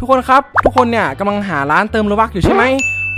ทุกคนครับ ทุกคนเนี่ยกำลังหาร้านเติมโลบักอยู่ใช่ไหม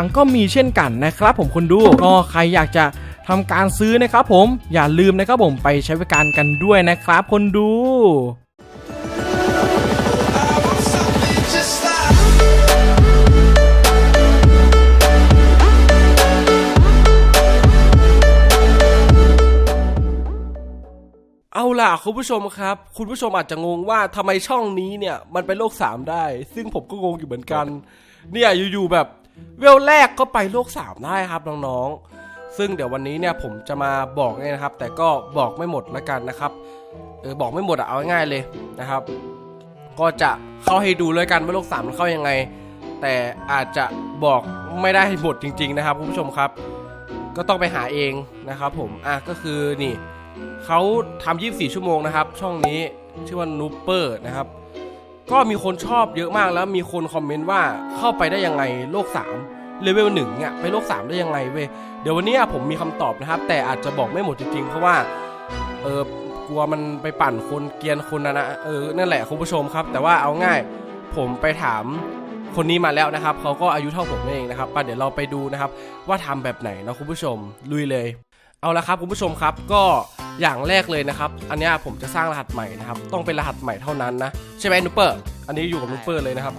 งๆ ก็มีเช่นกันนะครับผมคนดูก็ใครอยากจะทำการซื้อนะครับผมอย่าลืมนะครับผมไปใช้บริการกันด้วยนะครับคนดู เอาล่ะคุณผู้ชมครับ คุณผู้ชมอาจจะงงว่าทำไมช่องนี้เนี่ยมันไปโลก 3 ได้ ซึ่งผมก็งงอยู่เหมือนกัน เนี่ยอยู่ๆแบบ เวลแรกก็ไปโลก3ได้ครับน้องๆ ซึ่งเดี๋ยววันนี้เนี่ยผมจะมาบอกเนี่ยนะครับ แต่ก็บอกไม่หมดละกันนะครับ เออบอกไม่หมดอะเอาง่ายๆเลยนะครับ ก็จะเข้าให้ดูเลยกันว่าโลก3มันเข้ายังไง แต่อาจจะบอกไม่ได้หมดจริง ๆ นะครับคุณผู้ชมครับ ก็ต้องไปหาเองนะครับผม อะก็คือนี่เขาทำ24 ชั่วโมงนะครับ ช่องนี้ชื่อว่านูเปอร์นะครับ ก็มีคนชอบเยอะมากแล้วมีคนคอมเมนต์ว่าเข้าไปได้ยังไงโลก3เลเวล1เนี่ยไปโลก 3 ได้ยังไงเว้ยเดี๋ยววันนี้ผมมีคำตอบนะครับ แต่อาจจะบอกไม่หมดจริงๆ เพราะว่าเออกลัวมันไปปั่นคนเกียนคนนะนะเออนั่นแหละคุณผู้ชมครับ แต่ว่าเอาง่ายผมไปถามคนนี้มาแล้วนะครับเขาก็อายุเท่าผมเองนะครับป่ะเดี๋ยวเราไปดูนะครับ ว่าทำแบบไหนนะคุณผู้ชมลุยเลย เอาละครับคุณผู้ชมครับก็ อย่างแรกเลยนะครับ อันนี้ผมจะสร้างรหัสใหม่นะครับ ต้องเป็นรหัสใหม่เท่านั้นนะ ใช่ไหมนูเปอร์ อันนี้อยู่กับนูเปอร์เลยนะครับ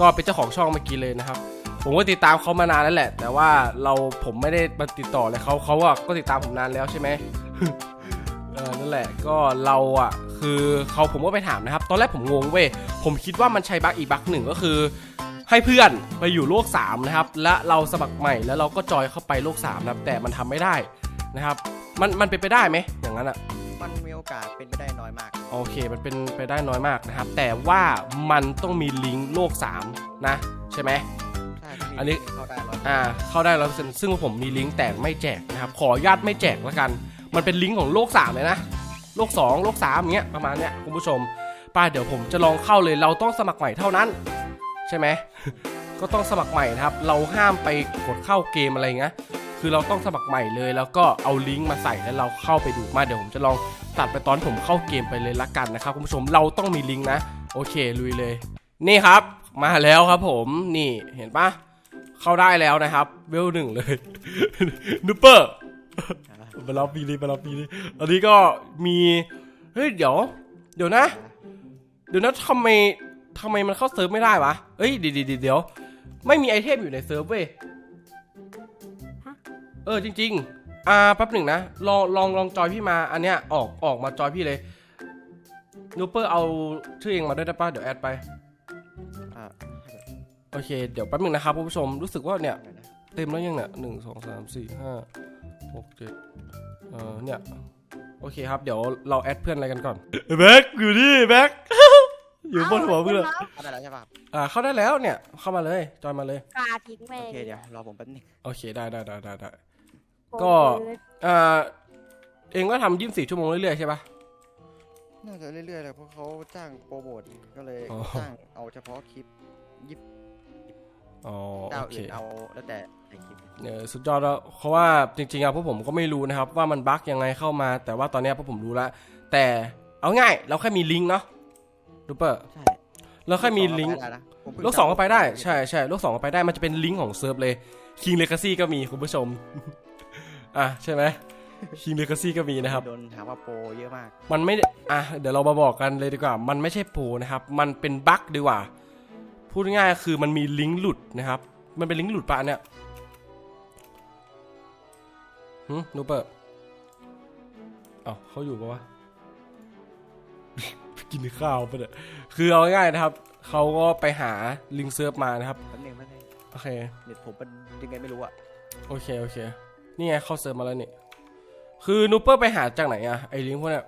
ก็เป็นเจ้าของช่องเมื่อกี้เลยนะครับ ผมก็ติดตามเขามานานแล้วแหละ แต่ว่าเราผมไม่ได้มาติดต่อเลยเขาเขาอะก็ติดตามผมนานแล้วใช่ไหมเออนั่นแหละก็เราอะคือเขาผมก็ไปถามนะครับ ตอนแรกผมงงเว้ยผมคิดว่ามันใช้บั๊กอีกบั๊กหนึ่งก็คือให้เพื่อนไปอยู่โลก 3 นะครับ และเราสมัครใหม่แล้วเราก็จอยเข้าไปโลก 3 นะครับ แต่มันทำไม่ได้ นะครับ มันมันเป็นไปได้ไหมอย่างนั้นอะมันมีโอกาสเป็นไปได้น้อยมาก โอเค มันเป็นไปได้น้อยมากนะครับ แต่ว่ามันต้องมีลิงก์โลก 3 นะ ใช่ไหม ใช่ที่มีอันนี้ เข้าได้ร้อยอ่า เข้าได้แล้วซึ่งผมมีลิงก์แต่ไม่แจกนะครับ ขออนุญาตไม่แจกแล้วกัน มันเป็นลิงก์ของโลก 3 เลยนะ โลก 2 โลก3อย่างเงี้ยประมาณเนี้ยคุณผู้ชมไป้าเดี๋ยวผมจะลองเข้าเลย เราต้องสมัครใหม่เท่านั้น ใช่ไหม ก็ต้องสมัครใหม่นะครับ เราห้ามไปกดเข้าเกมอะไรเงี้ย คือเราต้องสมัครใหม่เลย แล้วก็เอาลิงก์มาใส่แล้วเราเข้าไปดูมาเดี๋ยวผมจะลองตัดไปตอนผมเข้าเกมไปเลยละกันนะครับคุณผู้ชมเราต้องมีลิงก์นะโอเคลุยเลย นี่ครับ มาแล้วครับผมนี่เห็นปะเข้าได้แล้วนะครับเวลหนึ่งเลยนูเปอร์มารับปีนี้มารับปีนี้อันนี้ก็มีเฮ้ยเดี๋ยว เดี๋ยวนะ เดี๋ยวนะทำไมทำไมมันเข้าเซิร์ฟไม่ได้วะเอ้ยเดี๋ยวเดี๋ยวเดี๋ยวไม่มีไอเทมอยู่ในเซิร์ฟเว้ย เออจริง ๆ อ่าแป๊บหนึ่งนะลองลองลองจอยพี่มาอันเนี้ยออกออกมาจอยพี่เลยนูเปอร์เอาชื่อเองมาด้วยได้ปะเดี๋ยวแอดไปอ่าโอเค เดี๋ยวแป๊บหนึ่งนะครับคุณผู้ชมรู้สึกว่าเนี่ยให้ดูหน่อยนะเต็มแล้วยังเนี่ยหนึ่งสองสามสี่ห้าหกเจ็ดเออเนี่ยโอเคครับเดี๋ยวเราแอดเพื่อนอะไรกันก่อนแบ็กอยู่นี่แบ็กอยู่บนหัวมึงเลยเข้าได้แล้วใช่ป่ะครับอ่าเข้าได้แล้วเนี่ยเข้ามาเลยจอยมาเลยกาทิ้งแม่โองเคเดี๋ยวรอผมแป๊บนึงโอเคได้ได้ได้ได้ได้ผม ก็เลยอ่าเองก็ทำยี่สิบสี่ชั่วโมงเรื่อยๆใช่ปะ น่าจะเรื่อยๆเลยเพราะเขาจ้างโปรโมทก็เลยอ๋อ จ้างเอาเฉพาะคลิปยิบอ๋อเจ้าโอเค อื่นเอาแล้วแต่ไอคลิปเนี่ยสุดยอดแล้วเพราะว่าจริงๆอะพวกผมก็ไม่รู้นะครับ ว่ามันบั๊กยังไงเข้ามา แต่ว่าตอนเนี้ยพวกผมรู้แล้วแต่เอาง่ายเราแค่มีลิงก์เนาะดูเปอร์ใช่เราแค่มีลิงก์ได้นะผมเพิ่โลกสองก็ไปได้ใช่ใช่โลกสองก็ไปได้มันจะเป็นลิงก์ของเซิร์ฟเลย King Legacy ก็มีคุณผู้ชม อะใช่ไหม King Legacy ก็มีนะครับ โดนหาว่าโปรเยอะมาก มันไม่ได้อะ เดี๋ยวเรามาบอกกันเลยดีกว่า มันไม่ใช่โปรนะครับ มันเป็นบั๊กดีกว่า พูดง่ายๆคือมันมีลิงก์หลุดนะครับ มันเป็นลิงก์หลุดปะอันเนี่ยหืมนูเปอร์เอ้าเขาอยู่ปะวะ กินข้าวปะเนี่ย คือเอาง่ายๆนะครับ เขาก็ไปหาลิงก์เซิร์ฟมานะครับแป๊บนึงแป๊บนึงโอเค เน็ตผมเป็นยังไงไม่รู้อะโอเค โอเค นี่ไงเข้าเซิร์ฟมาแล้วนี่ คือนูเปอร์ไปหาจากไหนอะไอ้ลิงก์พวกเนี้ย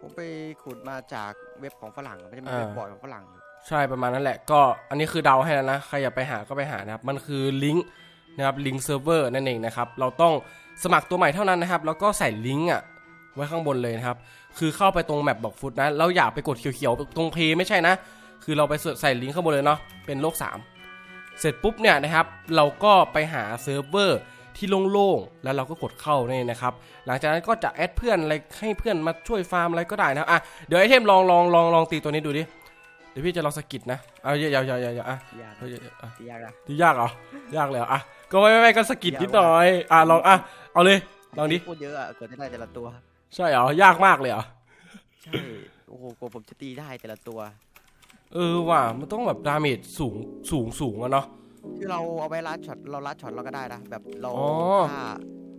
ผมไปขุดมาจากเว็บของฝรั่งมันจะมีอ่าเว็บบอร์ดของฝรั่งอยู่ใช่ประมาณนั้นแหละ ก็อันนี้คือเดาให้แล้วนะใครอยากไปหาก็ไปหานะครับ มันคือลิงก์นะครับลิงก์เซิร์ฟเวอร์นั่นเองนะครับเราต้องสมัครตัวใหม่เท่านั้นนะครับ แล้วก็ใส่ลิงก์อะไว้ข้างบนเลยนะครับ คือเข้าไปตรงแมปบอกฟุตนะเราอย่าไปกดเขียวๆตรงเพย์ไม่ใช่นะ คือเราไปใส่ลิงก์ข้างบนเลยเนาะเป็นโลก 3 เสร็จปุ๊บเนี่ยนะครับ เราก็ไปหาเซิร์ฟเวอร์ ที่โล่งๆ แล้วเราก็กดเข้าเนี่ยนะครับ หลังจากนั้นก็จะแอดเพื่อนอะไรให้เพื่อนมาช่วยฟาร์มอะไรก็ได้นะครับอะเดี๋ยวไอเทมลองลองลองลองตีตัวนี้ดูดิ เดี๋ยวพี่จะลองสะกิดนะเอาอย่าอย่าอย่าอย่าอย่าอะยากเฮ้ยอย่าอย่าอะยากนะตียากเหรอยากเลยเหรออะก็ไม่ไม่ไม่ก็สะกิดนิดหน่อย อะลองอะเอาเลยลองดิพูดเยอะอะกว่าจะได้แต่ละตัว ใช่เหรอยากมากเลยเหรอใช่โอ้โหกว่าผมจะตีได้แต่ละตัว เออว่ะมันต้องแบบดาเมจสูงสูงสูงอะเนาะ คือเราเอาไว้ลัดช็อตเราลัดช็อตเราก็ได้นะแบบเราอ๋อฆ่า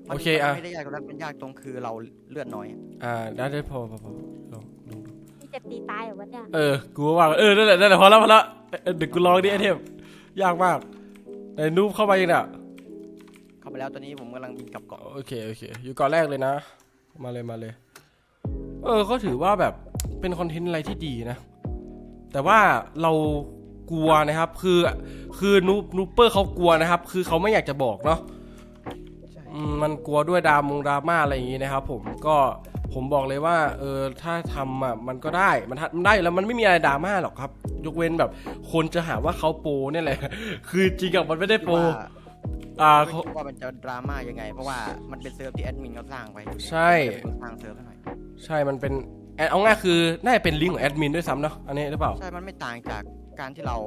โอเคมันอะไม่ได้ยากตรงนั้นมันยากตรงคือเราเลือดน้อยอะอ่าได้ได้พอพอพอลองลองดูพี่จะตีตายเหรอวะเนี่ยเออ กูว่าเออนั่นแหละนั่นแหละพอแล้วพอแล้วเออเดี๋ยวกูลองดิไอเทมยากมากไอ้นูบเข้าไปเนี่ยเข้าไปแล้วตอนนี้ผมกำลังบินกลับเกาะโอเคโอเค อยู่ก่อนแรกเลยนะ มาเลยมาเลย เออก็ถือว่าแบบเป็นคอนเทนต์อะไรที่ดีนะ แต่ว่าเรา กลัวนะครับ คือคือนูบนูเปอร์เขากลัวนะครับ คือเขาไม่อยากจะบอกเนาะใช่อืมมันกลัวด้วยดรามงดราม่าอะไรอย่างงี้นะครับ ผมก็ผมบอกเลยว่าเออถ้าทำอะมันก็ได้มันทำมันได้อยู่แล้วมันไม่มีอะไรดราม่าหรอกครับ ยกเว้นแบบ คนจะหาว่าเขาโปรเนี่ยแหละ คือจริงกับมันไม่ได้โปรว่าอ่าไม่เขาคิดว่ามันจะดราม่ายังไง เพราะว่ามันเป็นเซิร์ฟที่แอดมินเขาสร้างไว้อยู่ใช่เป็นคนสร้างเซิร์ฟให้หน่อยใช่มันเป็นแอดเอาง่ายคือน่าจะเป็นลิงก์ของแอดมินด้วยซ้ำเนาะอันนี้หรือเปล่าใช่มันไม่ต่างจาก การที่เรา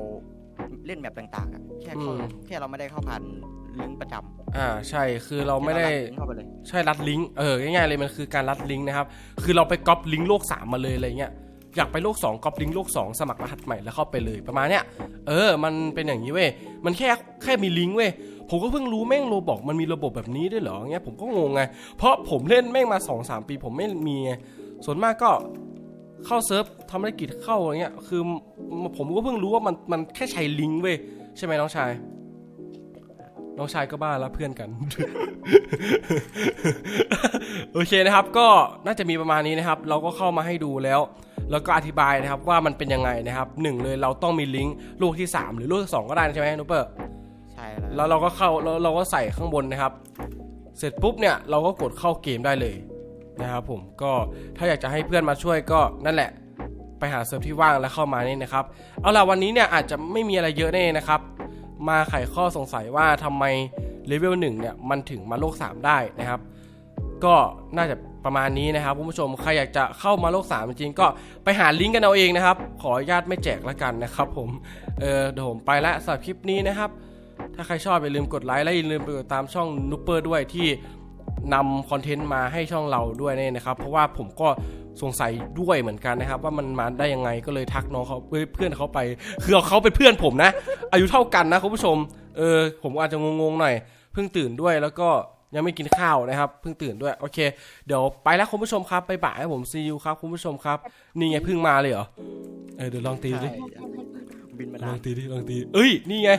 เล่นแมปต่างๆอะแค่เข้าอืม แค่เราไม่ได้เข้าผ่านลิงก์ประจำอ่าใช่คือเราไม่ได้ แค่เราลัลิงก์เข้าไปเลย ใช่รัดลิงก์เออง่ายๆเลยมันคือการรัดลิงก์นะครับ คือเราไปก๊อปลิงก์โลก 3 มาเลยอะไรเงี้ยอยากไปโลก 2ก๊อปลิงก์โลก 2 สมัครรหัสใหม่แล้วเข้าไปเลยประมาณเนี้ยเออ มันเป็นอย่างนี้เว้ยมันแค่แค่มีลิงก์เว้ยผมก็เพิ่งรู้แม่งโรบอกมันมีระบบแบบนี้ด้วยเหรอเงี้ยผมก็งงไงเพราะผมเล่นแม่งมา 2-3 ปีผมไม่มีไงส่วนมากก็ เข้าเซิร์ฟทำธุรกิจเข้าอะไรเงี้ย คือผมก็เพิ่งรู้ว่ามันมันแค่ใช้ลิงก์เว้ยใช่ไหมน้องชาย น้องชายก็บ้าแล้วเพื่อนกัน โอเคนะครับ ก็น่าจะมีประมาณนี้นะครับ เราก็เข้ามาให้ดูแล้ว แล้วก็อธิบายนะครับว่ามันเป็นยังไงนะครับหนึ่งเลยเราต้องมีลิงก์ลูกที่ 3 หรือลูกที่2ก็ได้ใช่ไหมนุปเปอร์ใช่แล้แล้ววเราก็เข้าแล้วเราก็ใส่ข้างบนนะครับ เสร็จปุ๊บเนี่ยเราก็กดเข้าเกมได้เลย นะครับผมก็ถ้าอยากจะให้เพื่อนมาช่วยก็นั่นแหละ ไปหาเซิร์ฟที่ว่างแล้วเข้ามานี่นะครับ เอาล่ะวันนี้เนี่ยอาจจะไม่มีอะไรเยอะแน่นะครับ มาไขข้อสงสัยว่าทำไมเลเวล1เนี่ยมันถึงมาโลก 3 ได้นะครับ ก็น่าจะประมาณนี้นะครับคุณผู้ชมใครอยากจะเข้ามาโลก 3 จริงๆก็ไปหาลิงก์กันเอาเองนะครับ ขออนุญาตไม่แจกละกันนะครับ ผมเออเดี๋ยวผมไปละสำหรับคลิปนี้นะครับ ถ้าใครชอบอย่าลืมกดไลค์และอย่าลืมไปกดตามช่องนูเปอร์ด้วยที่ นำคอนเทนต์มาให้ช่องเราด้วยเนี่ยนะครับ เพราะว่าผมก็สงสัยด้วยเหมือนกันนะครับ ว่ามันมาได้ยังไงก็เลยทักน้องเขาเอ้ยเพื่อนเขาไป คือเขาเป็นเพื่อนผมนะ อายุเท่ากันนะคุณผู้ชมเออผมอาจจะงงๆหน่อยเพิ่งตื่นด้วยแล้วก็ยังไม่กินข้าวนะครับเพิ่งตื่นด้วยโอเค เดี๋ยวไปแล้วคุณผู้ชมครับไปบ่ายผมซีอูครับคุณผู้ชมครับ นี่ไงเพิ่งมาเลยเหรอเออเดี๋ยวลองตีดูดิใช่บินมาลนาอนงตีดิลองตี เอ้ยนี่ไง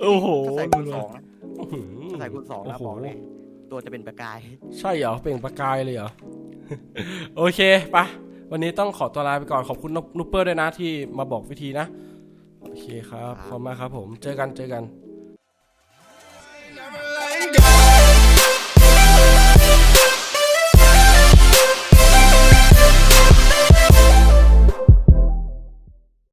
โอ้โหถ้าใส่คูณสองนะอื้อหือถ้าใส่คูณสองนะโโหบอกเลย ตัวจะเป็นประกาย ใช่เหรอเปล่งประกายเลยเหรอ โอเคปะวันนี้ต้องขอตัวลาไปก่อนขอบคุณนุปเปอร์ด้วยนะที่มาบอกวิธีนะ โอเคครับขอบคุณมากครับผมเจอกันเจอกัน